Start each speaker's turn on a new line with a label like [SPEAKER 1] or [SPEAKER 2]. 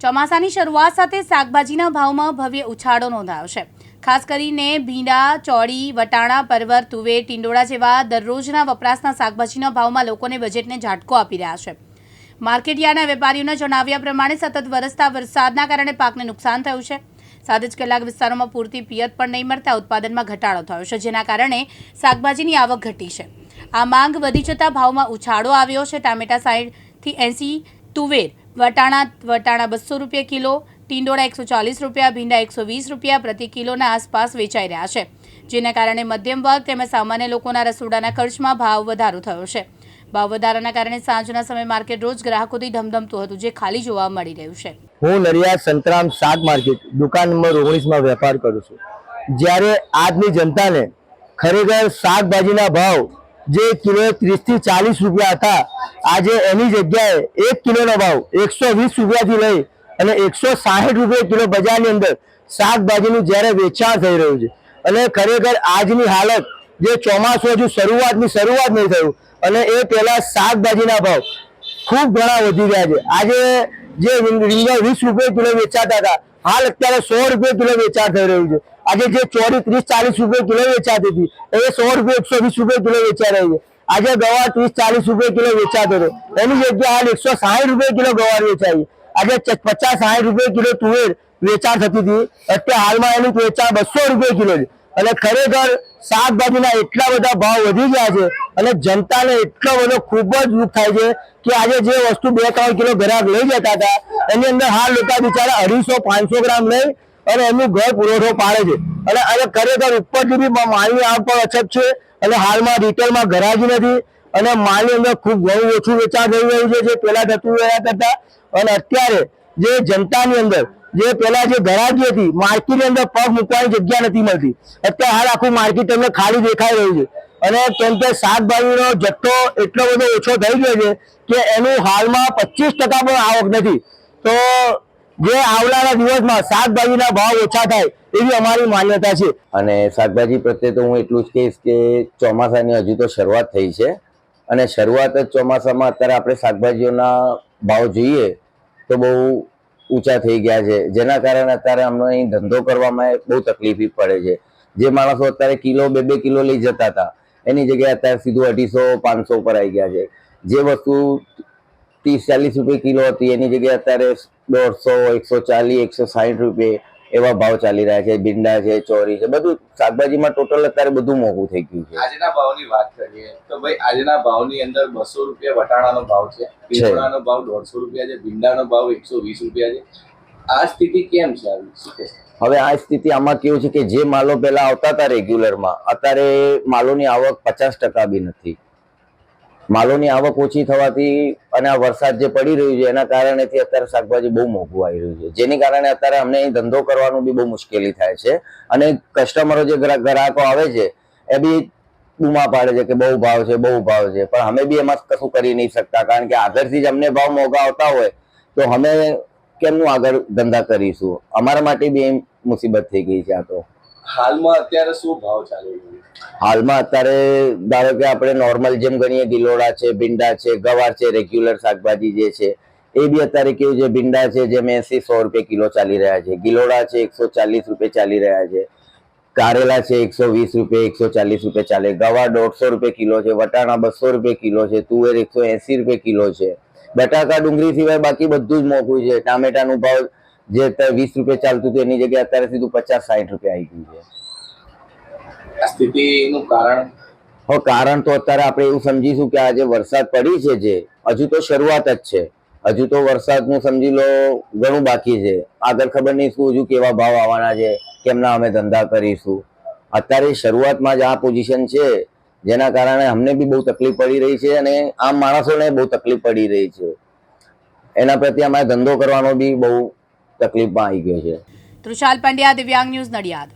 [SPEAKER 1] ચોમાસાની શરૂઆત સાથે શાકભાજીના ભાવમાં ભવ્ય ઉછાળો નોંધાયો છે. ખાસ કરીને ભીંડા, ચોળી, વટાણા, પરવર, તુવેર, ટીંડોળા જેવા દરરોજના વપરાશના શાકભાજીના ભાવમાં લોકોને બજેટને ઝાટકો આપી રહ્યા છે. માર્કેટયાર્ડના વેપારીઓના જણાવ્યા પ્રમાણે સતત વરસતા વરસાદના કારણે પાકને નુકસાન થયું છે. સાત જ કેટલાક વિસ્તારોમાં પૂરતી પિયત પણ નહીં મળતા ઉત્પાદનમાં ઘટાડો થયો છે, જેના કારણે શાકભાજીની આવક ઘટી છે. આ માંગ વધી જતા ભાવમાં ઉછાળો આવ્યો છે. ટામેટા સાઈડથી એંસી, તુવેર વટાણા વટાણા બસો રૂપિયા કિલો, ટીંડોળા એકસો ચાલીસ રૂપિયા, ભીંડા એકસો વીસ રૂપિયા પ્રતિ કિલોના આસપાસ વેચાઈ રહ્યા છે. જેના કારણે મધ્યમ વર્ગ તેમજ સામાન્ય લોકોના રસોડાના ખર્ચમાં ભાવ વધારો થયો છે. ભાવ વધારાના કારણે સાંજના સમયે માર્કેટ રોજ ગ્રાહકોથી ધમધમતું હતું, જે ખાલી જોવા મળી રહ્યું છે.
[SPEAKER 2] હું નડિયાદ સંતરામ શાક માર્કેટ, દુકાન નંબર ઓગણીસમાં વેપાર કરું છું. જ્યારે આજની જનતાને ખરેખર શાકભાજીના ભાવ જે કિલો ત્રીસથી ચાલીસ રૂપિયા હતા. આજે એની જગ્યાએ એક કિલોનો ભાવ એકસો વીસ રૂપિયાથી લઈ અને એકસો સાહીઠ રૂપિયા કિલો બજારની અંદર શાકભાજીનું જ્યારે વેચાણ થઈ રહ્યું છે. અને ખરેખર આજની હાલત જે ચોમાસું હજુ શરૂઆતની શરૂઆત નહીં થયું અને એ પહેલા શાકભાજીના ભાવ ખૂબ ઘણા વધી ગયા છે. આજે જે રીંગણ વીસ રૂપિયા કિલો વેચાતા હતા હાલ અત્યારે સો રૂપિયા કિલો વેચાણ થઈ રહ્યું છે. આજે જે ચોરી ત્રીસ ચાલીસ રૂપિયા કિલો વેચાતી હતી એ સો રૂપિયા, એકસો વીસ રૂપિયા કિલો વેચાઈ રહી છે. આજે ગવાર ત્રીસ ચાલીસ રૂપિયા કિલો વેચાતો હતો એની જગ્યાએ હાલ એકસો સાહીઠ રૂપિયા કિલો ગવાર વેચાય આજે પચાસ સાહીઠ રૂપિયા કિલો તુવેર વેચાણ થતી હતી. અત્યારે હાલમાં એનું વેચાણ બસો રૂપિયા કિલો છે. અને ખરેખર શાકભાજીના એટલા બધા ભાવ વધી ગયા છે અને જનતાને એટલો બધો ખૂબ જ દુઃખ થાય છે કે આજે જે વસ્તુ બે ત્રણ કિલો ગ્રાહક લઈ જતા હતા, એની અંદર હાલ લોકો બિચારા અઢીસો, પાંચસો ગ્રામ લઈ અને એમનું ઘર પુરવઠો પાડે છે. અને અને ખરેખર ઉપરથી બી માલની આગ પણ અછત છે અને હાલમાં રિટેલમાં ગરાજી નથી અને માલની અંદર ખૂબ ઘણું ઓછું વેચાણ થઈ રહ્યું છે, જે પહેલાં થતું રહ્યા કરતા અને અત્યારે જે જનતાની અંદર જે પેલા જે ગરાગી હતી, માર્કેટની અંદર પગ મૂકવાની જગ્યા નથી મળતી. અત્યારે હાલ આખું માર્કેટ તમને ખાલી દેખાઈ રહ્યું છે. અને કેમ કે શાકભાજીનો જથ્થો એટલો બધો ઓછો થઈ ગયો છે કે એનું હાલમાં પચીસ ટકા પણ આવક નથી. તો જે આવનારા દિવસમાં શાકભાજીના ભાવ ઓછા થાય એવી અમારી માન્યતા છે.
[SPEAKER 3] અને શાકભાજી પ્રત્યે તો હું એટલું જ કહીશ કે ચોમાસાની હજુ તો શરૂઆત થઈ છે. અને શરૂઆત જ ચોમાસામાં અત્યારે આપણે શાકભાજીઓના ભાવ જોઈએ તો બહુ ઊંચા થઈ ગયા છે. જેના કારણે અત્યારે અમને અહીં ધંધો કરવામાં બહુ તકલીફી પડે છે. જે માણસો અત્યારે કિલો, બે બે કિલો લઈ જતા હતા. એની જગ્યાએ અત્યારે સીધું અઢીસો પાંચસો પર આવી ગયા છે. જે વસ્તુ ત્રીસ ચાલીસ રૂપિયા કિલો હતી એની જગ્યાએ અત્યારે દોઢસો એકસો ચાલીસ એકસો સાહીઠ રૂપિયા એવા ભાવ ચાલી રહ્યા છે. ભીંડા છે ચોરી છે બધું શાકભાજીમાં ટોટલ અત્યારે બધું મોંઘું થઈ ગયું છે.
[SPEAKER 4] આજના ભાવની વાત કરીએ તો ભાઈ આજના ભાવની અંદર બસો રૂપિયા વટાણાનો ભાવ છે ભીંડાનો ભાવ દોઢસો રૂપિયા છે ભીંડાનો ભાવ એકસો વીસ રૂપિયા છે. આ સ્થિતિ કેમ છે?
[SPEAKER 3] હવે આ સ્થિતિ આમાં કેવું છે કે જે માલો પહેલા આવતા હતા રેગ્યુલરમાં, અત્યારે માલોની આવક પચાસ ટકા બી નથી. માલોની આવક ઓછી થવાથી અને આ વરસાદ જે પડી રહ્યું છે, એના કારણેથી અત્યારે શાકભાજી બહુ મોંઘું આવી રહ્યું છે. જેની કારણે અત્યારે અમને ધંધો કરવાનું બી બહુ મુશ્કેલી થાય છે અને કસ્ટમરો જે ગ્રાહકો આવે છે, એ બી બૂમા પાડે છે કે બહુ ભાવ છે, બહુ ભાવ છે. પણ અમે બી એમાં કશું કરી નહીં શકતા. કારણ કે આગળથી જ અમને ભાવ મોંઘા આવતા હોય, તો અમે કેમનું આગળ ધંધા કરીશું? અમારા માટે બી એમ મુસીબત થઈ ગઈ છે આ તો.
[SPEAKER 4] હાલમાં અત્યારે શું ભાવ ચાલી રહ્યો
[SPEAKER 3] હાલમાં અત્યારે ધારો કે આપણે નોર્મલ જેમ ગણીએ ગિલોડા છે ભીંડા છે ગવાર છે રેગ્યુલર શાકભાજી જે છે એ બી અત્યારે કેવું છે ભીંડા છે જેમ એસી સો રૂપિયા કિલો ચાલી રહ્યા છે. ગિલોડા છે એકસો ચાલીસ રૂપિયા ચાલી રહ્યા છે. કારેલા છે એકસો વીસ રૂપિયા એકસો ચાલીસ રૂપિયા ચાલે. ગવા દોઢસો રૂપિયા કિલો છે વટાણા બસો રૂપિયા કિલો છે તુવેર એકસો એસી રૂપિયા કિલો છે. બટાકા ડુંગળી સિવાય બાકી બધું જ મોંઘું છે. ટામેટાનું ભાવ જે અત્યારે વીસ રૂપિયા ચાલતું હતું એની જગ્યાએ અત્યારે સીધું પચાસ સાઠ રૂપિયા આવી ગયું છે.
[SPEAKER 4] સ્થિતિનું કારણ?
[SPEAKER 3] હો કારણ તો અત્યારે આપણે એવું સમજીશું કે આજે વરસાદ પડી છે જે હજુ તો શરૂઆત જ છે. હજુ તો વરસાદનું સમજી લો ઘણું બાકી છે. આગળ ખબર નહીં શું હજુ કેવા ભાવ આવવાના છે કેમના અમે ધંધા કરીશું. અત્યારે શરૂઆતમાં જ આ પોઝિશન છે. જેના કારણે અમને બી બહુ તકલીફ પડી રહી છે અને આમ માણસોને બહુ તકલીફ પડી રહી છે. એના પ્રત્યે અમારે ધંધો કરવાનો બી બહુ તકલીફમાં આવી ગયો છે.
[SPEAKER 1] તૃષાલ પંડ્યા, દિવ્યાંગ ન્યૂઝ નડિયાદ.